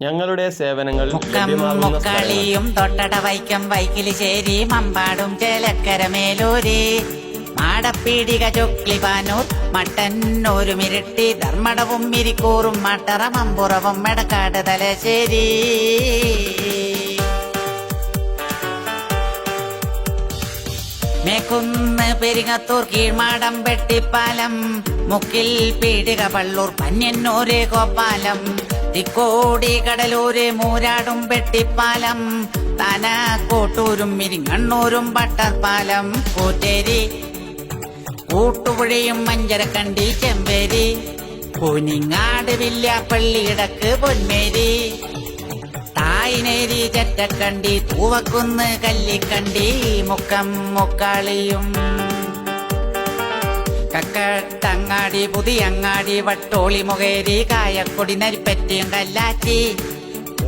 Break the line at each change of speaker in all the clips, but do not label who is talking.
ഞങ്ങളുടെ സേവനങ്ങൾ
മുക്കളിയും തൊട്ടട വൈക്കം വൈക്കിലിശ്ശേരി മമ്പാടും ചേലക്കര മേലൂരി. മാടപ്പീടിക മട്ടൻ മട്ടന്നൂരും മിരട്ടി ധർമ്മടവും മിരിക്കൂറും മട്ടറ മമ്പുറവും മെടക്കാട് തലശ്ശേരി. മേക്കുന്ന് പെരിങ്ങത്തൂർ കീഴ്മാടം വെട്ടിപ്പാലം മുക്കിൽ പീടിക പള്ളൂർ പന്യന്നൂര് കോപ്പാലം തിക്കോടി കടലൂര് മൂരാടും വെട്ടിപ്പാലം കോട്ടൂരും മിരിങ്ങണ്ണൂരും പട്ടർപ്പാലം കൂറ്റേരി കൂട്ടുപുഴയും മഞ്ചരക്കണ്ടി ചെമ്പേരി പൂനിങ്ങാട് വില്യാപ്പള്ളി ഇടയ്ക്ക് പൊന്മേരി തായിനേരി ചറ്റക്കണ്ടി തൂവക്കുന്ന് കല്ലിക്കണ്ടി മുക്കം മുക്കാളിയും കക്കട്ടങ്ങാടി പുതിയങ്ങാടി വട്ടോളി മുകേരി കായക്കൊടി നരിപ്പറ്റിയും കല്ലാറ്റി.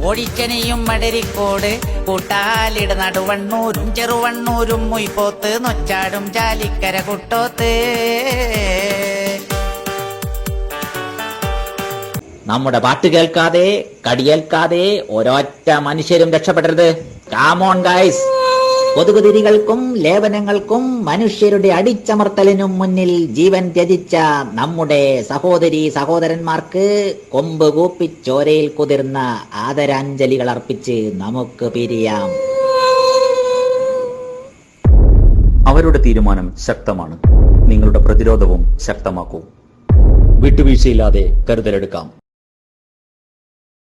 ഓടിച്ചനെയും മടരിക്കോട് കൂട്ടാലിട നടുവണ്ണൂരും ചെറുവണ്ണൂരും മുയ്പോത്ത് നൊച്ചാടും ചാലിക്കര കുട്ടോത്ത്.
നമ്മുടെ പാട്ട് കേൾക്കാതെ കടിയേൽക്കാതെ ഒരൊറ്റ മനുഷ്യരും രക്ഷപ്പെടരുത്. കാമോൺ ഗൈസ് കൊതുകുതിരികൾക്കും ലേപനങ്ങൾക്കും മനുഷ്യരുടെ അടിച്ചമർത്തലിനും മുന്നിൽ ജീവൻ ത്യജിച്ച നമ്മുടെ സഹോദരി സഹോദരന്മാർക്ക് കൊമ്പ് കൂപ്പി ചോരയിൽ കുതിർന്ന ആദരാഞ്ജലികൾ അർപ്പിച്ച് നമുക്ക് പിരിയാം.
അവരുടെ തീരുമാനം ശക്തമാണ്. നിങ്ങളുടെ പ്രതിരോധവും ശക്തമാക്കൂ. വിട്ടുവീഴ്ചയില്ലാതെ കരുതലെടുക്കാം.